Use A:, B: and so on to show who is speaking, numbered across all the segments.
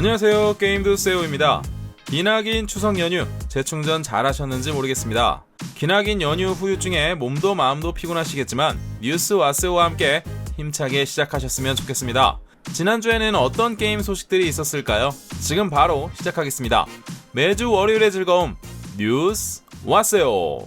A: 안녕하세요. 게임드 세오입니다. 기나긴 추석 연휴 재충전 잘 하셨는지 모르겠습니다. 기나긴 연휴 후유증에 몸도 마음도 피곤하시겠지만 뉴스 와스와 함께 힘차게 시작하셨으면 좋겠습니다. 지난주에는 어떤 게임 소식들이 있었을까요? 지금 바로 시작하겠습니다. 매주 월요일의 즐거움 뉴스 와세요.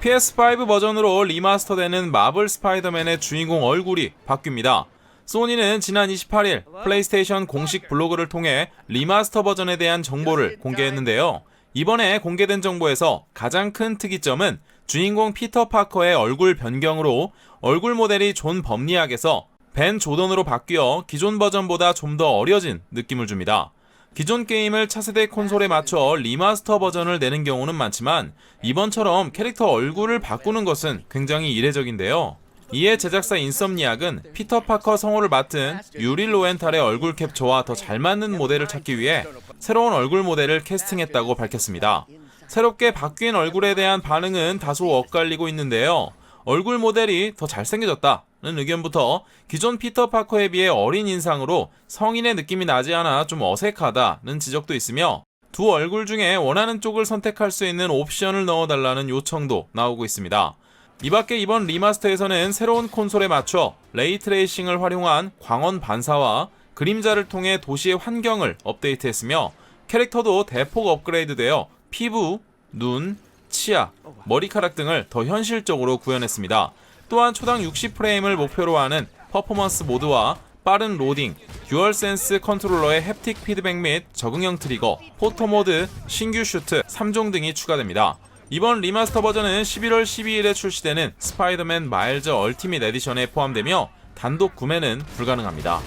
A: PS5 버전으로 리마스터되는 마블 스파이더맨의 주인공 얼굴이 바뀝니다. 소니는 지난 28일 플레이스테이션 공식 블로그를 통해 리마스터 버전에 대한 정보를 공개했는데요. 이번에 공개된 정보에서 가장 큰 특이점은 주인공 피터 파커의 얼굴 변경으로 얼굴 모델이 존 범리학에서 벤 조던으로 바뀌어 기존 버전보다 좀 더 어려진 느낌을 줍니다. 기존 게임을 차세대 콘솔에 맞춰 리마스터 버전을 내는 경우는 많지만 이번처럼 캐릭터 얼굴을 바꾸는 것은 굉장히 이례적인데요. 이에 제작사 인썸니악은 피터 파커 성우를 맡은 유릴 로엔탈의 얼굴 캡처와 더 잘 맞는 모델을 찾기 위해 새로운 얼굴 모델을 캐스팅했다고 밝혔습니다. 새롭게 바뀐 얼굴에 대한 반응은 다소 엇갈리고 있는데요. 얼굴 모델이 더 잘생겨졌다는 의견부터 기존 피터 파커에 비해 어린 인상으로 성인의 느낌이 나지 않아 좀 어색하다는 지적도 있으며 두 얼굴 중에 원하는 쪽을 선택할 수 있는 옵션을 넣어달라는 요청도 나오고 있습니다. 이 밖에 이번 리마스터에서는 새로운 콘솔에 맞춰 레이트레이싱을 활용한 광원 반사와 그림자를 통해 도시의 환경을 업데이트했으며 캐릭터도 대폭 업그레이드되어 피부, 눈, 치아, 머리카락 등을 더 현실적으로 구현했습니다. 또한 초당 60프레임을 목표로 하는 퍼포먼스 모드와 빠른 로딩, 듀얼센스 컨트롤러의 햅틱 피드백 및 적응형 트리거, 포토 모드, 신규 슈트 3종 등이 추가됩니다. 이번 리마스터 버전은 11월 12일에 출시되는 스파이더맨 마일즈 얼티밋 에디션에 포함되며 단독 구매는 불가능합니다.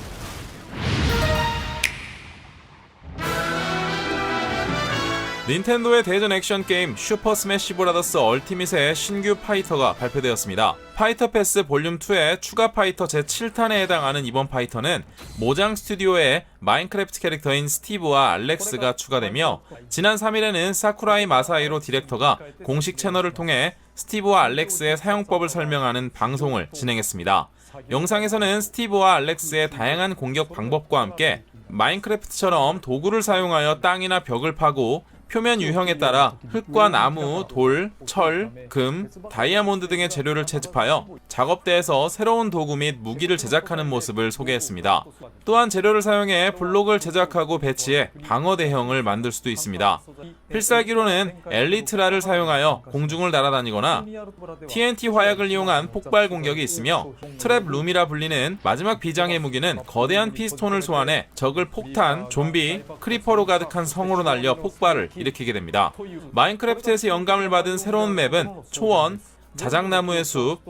A: 닌텐도의 대전 액션 게임 슈퍼 스매시 브라더스 얼티밋의 신규 파이터가 발표되었습니다. 파이터 패스 볼륨 2의 추가 파이터 제7탄에 해당하는 이번 파이터는 모장 스튜디오의 마인크래프트 캐릭터인 스티브와 알렉스가 추가되며 지난 3일에는 사쿠라이 마사이로 디렉터가 공식 채널을 통해 스티브와 알렉스의 사용법을 설명하는 방송을 진행했습니다. 영상에서는 스티브와 알렉스의 다양한 공격 방법과 함께 마인크래프트처럼 도구를 사용하여 땅이나 벽을 파고 표면 유형에 따라 흙과 나무, 돌, 철, 금, 다이아몬드 등의 재료를 채집하여 작업대에서 새로운 도구 및 무기를 제작하는 모습을 소개했습니다. 또한 재료를 사용해 블록을 제작하고 배치해 방어 대형을 만들 수도 있습니다. 필살기로는 엘리트라를 사용하여 공중을 날아다니거나 TNT 화약을 이용한 폭발 공격이 있으며 트랩 룸이라 불리는 마지막 비장의 무기는 거대한 피스톤을 소환해 적을 폭탄, 좀비, 크리퍼로 가득한 성으로 날려 폭발을 일으키게 됩니다. 마인크래프트에서 영감을 받은 새로운 맵은 초원, 자작나무의 숲,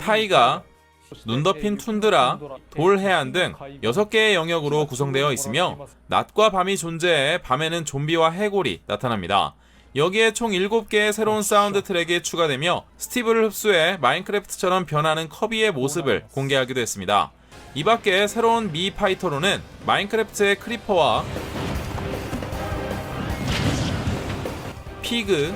A: 타이가, 눈 덮인 툰드라, 돌 해안 등 6개의 영역으로 구성되어 있으며 낮과 밤이 존재해 밤에는 좀비와 해골이 나타납니다. 여기에 총 7개의 새로운 사운드 트랙이 추가되며 스티브를 흡수해 마인크래프트처럼 변하는 커비의 모습을 공개하기도 했습니다. 이 밖에 새로운 미 파이터로는 마인크래프트의 크리퍼와 피그,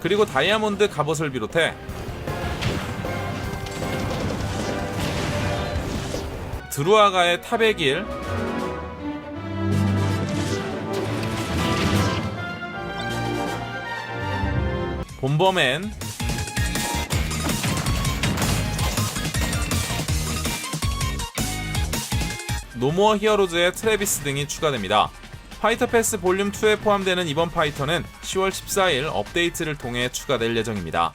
A: 그리고 다이아몬드 갑옷을 비롯해 드루아가의 탑의 길. 본버맨 노모어 히어로즈의 트래비스 등이 추가됩니다. 파이터 패스 볼륨 2에 포함되는 이번 파이터는 10월 14일 업데이트를 통해 추가될 예정입니다.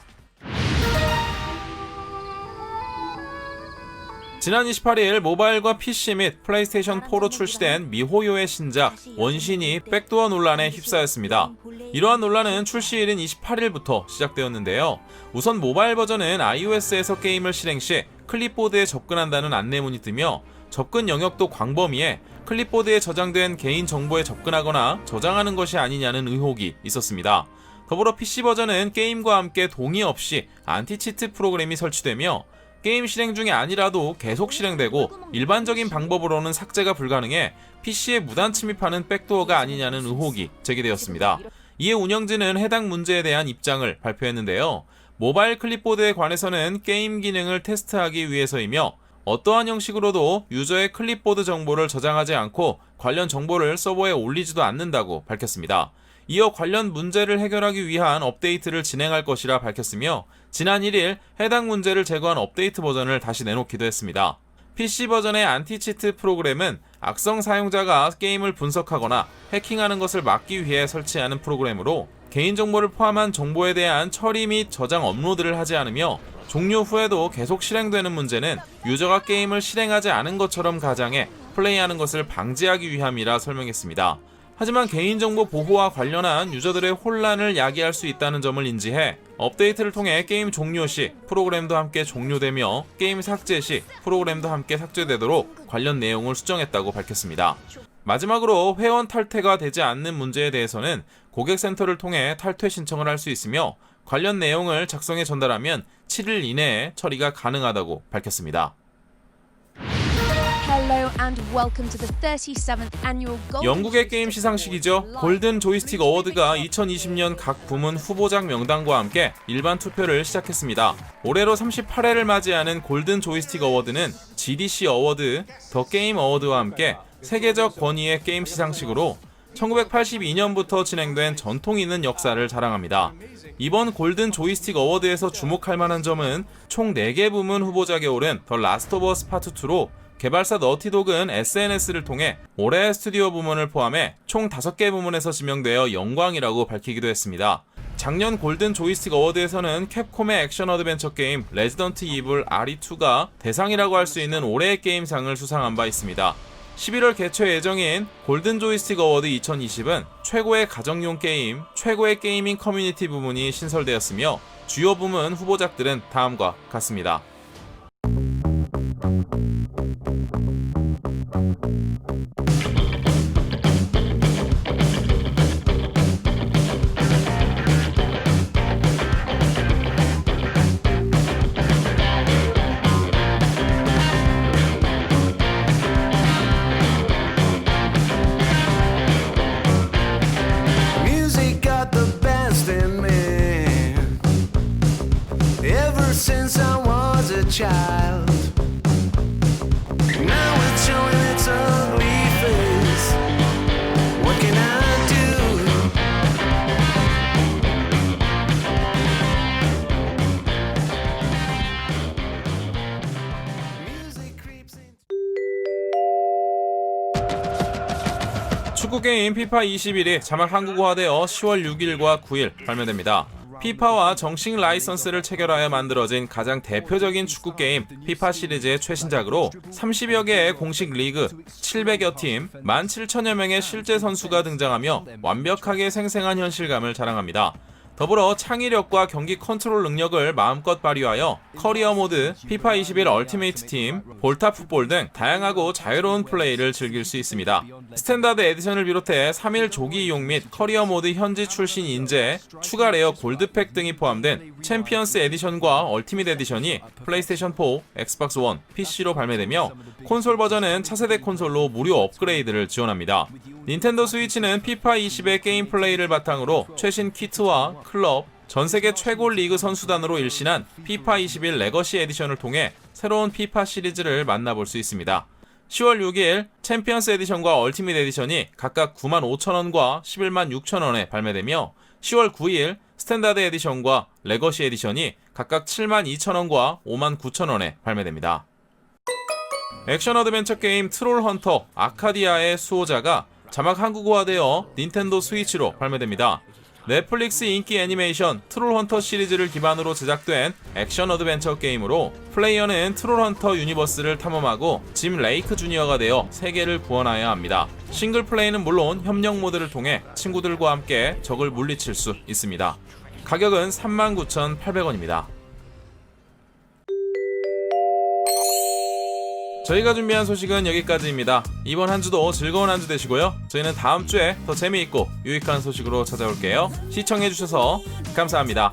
A: 지난 28일 모바일과 PC 및 플레이스테이션 4로 출시된 미호요의 신작 원신이 백도어 논란에 휩싸였습니다. 이러한 논란은 출시일인 28일부터 시작되었는데요. 우선 모바일 버전은 iOS에서 게임을 실행 시 클립보드에 접근한다는 안내문이 뜨며 접근 영역도 광범위해 클립보드에 저장된 개인 정보에 접근하거나 저장하는 것이 아니냐는 의혹이 있었습니다. 더불어 PC 버전은 게임과 함께 동의 없이 안티치트 프로그램이 설치되며 게임 실행 중이 아니라도 계속 실행되고 일반적인 방법으로는 삭제가 불가능해 PC에 무단 침입하는 백도어가 아니냐는 의혹이 제기되었습니다. 이에 운영진은 해당 문제에 대한 입장을 발표했는데요. 모바일 클립보드에 관해서는 게임 기능을 테스트하기 위해서이며 어떠한 형식으로도 유저의 클립보드 정보를 저장하지 않고 관련 정보를 서버에 올리지도 않는다고 밝혔습니다. 이어 관련 문제를 해결하기 위한 업데이트를 진행할 것이라 밝혔으며 지난 1일 해당 문제를 제거한 업데이트 버전을 다시 내놓기도 했습니다. PC 버전의 안티치트 프로그램은 악성 사용자가 게임을 분석하거나 해킹하는 것을 막기 위해 설치하는 프로그램으로 개인정보를 포함한 정보에 대한 처리 및 저장 업로드를 하지 않으며 종료 후에도 계속 실행되는 문제는 유저가 게임을 실행하지 않은 것처럼 가장해 플레이하는 것을 방지하기 위함이라 설명했습니다. 하지만 개인정보 보호와 관련한 유저들의 혼란을 야기할 수 있다는 점을 인지해 업데이트를 통해 게임 종료 시 프로그램도 함께 종료되며 게임 삭제 시 프로그램도 함께 삭제되도록 관련 내용을 수정했다고 밝혔습니다. 마지막으로 회원 탈퇴가 되지 않는 문제에 대해서는 고객센터를 통해 탈퇴 신청을 할 수 있으며 관련 내용을 작성해 전달하면 7일 이내에 처리가 가능하다고 밝혔습니다.
B: Hello and welcome to the 37th annual Golden
A: 영국의 게임 시상식이죠. 골든 조이스틱 어워드가 2020년 각 부문 후보작 명단과 함께 일반 투표를 시작했습니다. 올해로 38회를 맞이하는 골든 조이스틱 어워드는 GDC 어워드, 더 게임 어워드와 함께 세계적 권위의 게임 시상식으로 1982년부터 진행된 전통 있는 역사를 자랑합니다. 이번 골든 조이스틱 어워드에서 주목할 만한 점은 총 4개 부문 후보작에 오른 더 라스트 오브 어스 파트 2로 개발사 너티독은 SNS를 통해 올해 스튜디오 부문을 포함해 총 5개 부문에서 지명되어 영광이라고 밝히기도 했습니다. 작년 골든 조이스틱 어워드에서는 캡콤의 액션 어드벤처 게임 레지던트 이블 RE2가 대상이라고 할 수 있는 올해의 게임상을 수상한 바 있습니다. 11월 개최 예정인 골든 조이스틱 어워드 2020은 최고의 가정용 게임, 최고의 게이밍 커뮤니티 부문이 신설되었으며 주요 부문 후보작들은 다음과 같습니다.
C: Child. Now it's showing its ugly face. What can I do? Music creeps in.
A: 축구 게임 피파 21이 자막 한국어화되어 10월 6일과 9일 발매됩니다. 피파와 정식 라이선스를 체결하여 만들어진 가장 대표적인 축구 게임 피파 시리즈의 최신작으로 30여 개의 공식 리그, 700여 팀, 17,000여 명의 실제 선수가 등장하며 완벽하게 생생한 현실감을 자랑합니다. 더불어 창의력과 경기 컨트롤 능력을 마음껏 발휘하여 커리어 모드, 피파 21 얼티메이트 팀, 볼타 풋볼 등 다양하고 자유로운 플레이를 즐길 수 있습니다. 스탠다드 에디션을 비롯해 3일 조기 이용 및 커리어 모드 현지 출신 인재, 추가 레어 골드팩 등이 포함된 챔피언스 에디션과 얼티밋 에디션이 플레이스테이션 4, 엑스박스 1, PC로 발매되며 콘솔 버전은 차세대 콘솔로 무료 업그레이드를 지원합니다. 닌텐도 스위치는 피파 20의 게임 플레이를 바탕으로 최신 키트와 클럽, 전 세계 최고 리그 선수단으로 일신한 피파 21 레거시 에디션을 통해 새로운 피파 시리즈를 만나볼 수 있습니다. 10월 6일 챔피언스 에디션과 얼티밋 에디션이 각각 95,000원과 11만 6천원에 발매되며 10월 9일 스탠다드 에디션과 레거시 에디션이 각각 7만 2천원과 5만 9천원에 발매됩니다. 액션 어드벤처 게임 트롤 헌터 아카디아의 수호자가 자막 한국어화되어 닌텐도 스위치로 발매됩니다. 넷플릭스 인기 애니메이션 트롤 헌터 시리즈를 기반으로 제작된 액션 어드벤처 게임으로 플레이어는 트롤 헌터 유니버스를 탐험하고 짐 레이크 주니어가 되어 세계를 구원하여야 합니다. 싱글 플레이는 물론 협력 모드를 통해 친구들과 함께 적을 물리칠 수 있습니다. 가격은 39,800원입니다. 저희가 준비한 소식은 여기까지입니다. 이번 한 주도 즐거운 한 주 되시고요. 저희는 다음 주에 더 재미있고 유익한 소식으로 찾아올게요. 시청해주셔서 감사합니다.